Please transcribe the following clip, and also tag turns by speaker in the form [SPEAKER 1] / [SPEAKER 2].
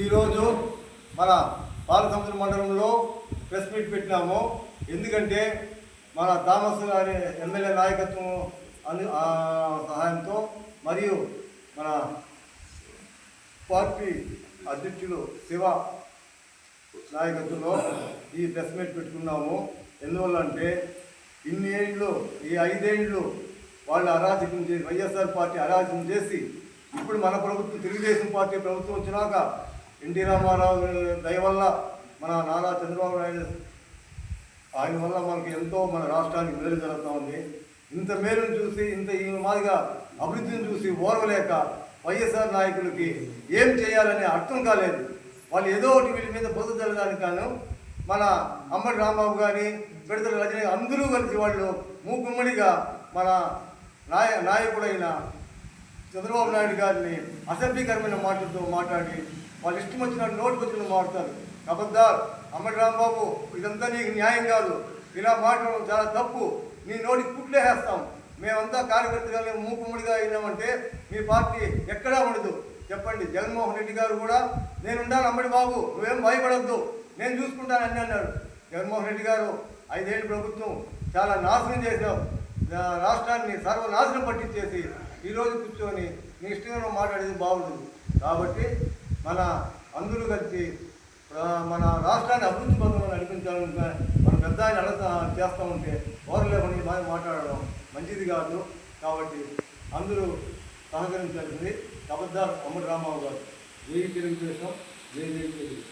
[SPEAKER 1] ఈరోజు మన పాలసముద్ర మండలంలో ప్రెస్ మీట్ పెట్టినాము. ఎందుకంటే మన థామస్ గారి ఎమ్మెల్యే నాయకత్వం అందు సహాయంతో మరియు మన పార్టీ అధ్యక్షులు శివ నాయకత్వంలో ఈ ప్రెస్ మీట్ పెట్టుకున్నాము. ఎందువల్లంటే ఇన్ని ఏళ్ళు ఈ ఐదేళ్ళు వాళ్ళు అరాచకం చేసి వైఎస్ఆర్ పార్టీ అరాచకం చేసి ఇప్పుడు మన ప్రభుత్వం తెలుగుదేశం పార్టీ ప్రభుత్వం వచ్చినాక ఎన్టీ రామారావు గారి దయ వల్ల మన నారా చంద్రబాబు నాయుడు ఆయన వల్ల మనకి ఎంతో మన రాష్ట్రానికి మేలు జరుగుతూ ఉంది. ఇంత మేలును చూసి ఇంత ఈ మాదిగా అభివృద్ధిని చూసి ఓర్వలేక వైఎస్ఆర్ నాయకులకి ఏం చేయాలనే అర్థం కాలేదు. వాళ్ళు ఏదో ఒకటి వీళ్ళ మీద బుద్ధ జరగడానికి కాను మన అమ్మడి రాంబాబు కానీ విడతల రజనీ అందరూ కలిసి వాళ్ళు మూకుమ్మడిగా మన నాయ నాయకుడైన చంద్రబాబు నాయుడు గారిని అసభ్యకరమైన మాటలతో మాట్లాడి వాళ్ళు ఇష్టం వచ్చిన నోటు వచ్చిన మాట్లాడతారు అబద్ధాలు అమ్మడి రాంబాబు ఇదంతా నీకు న్యాయం కాదు. ఇలా మాట్లాడడం చాలా తప్పు. నీ నోటికి పుట్లేసేస్తాం మేమంతా కార్యకర్తగా మూకుమ్మడిగా అయినామంటే మీ పార్టీ ఎక్కడా ఉండదు. చెప్పండి జగన్మోహన్ రెడ్డి గారు కూడా నేను ఉండాలి అమ్మడి బాబు నువ్వేం భయపడద్దు. నేను చూసుకుంటానని అన్నాడు. జగన్మోహన్ రెడ్డి గారు ఐదేళ్ళు ప్రభుత్వం చాలా నాశనం చేశావు. రాష్ట్రాన్ని సర్వనాశనం పట్టించేసి ఈరోజు కూర్చొని నీ ఇష్టంగా మాట్లాడేది బాగుంటుంది. కాబట్టి మన అందరూ కలిసి మన రాష్ట్రాన్ని అభివృద్ధి పథకంలో నడిపించాలని మన పెద్ద ఆయన అడగ చేస్తూ ఉంటే ఓరలేమని బాగా మాట్లాడడం మంచిది కాదు. కాబట్టి అందరూ సహకరించాల్సింది అబద్ధాలు అమ్మడి రామారావు గారు. జై తెలుగుదేశం జై జై తెలుగు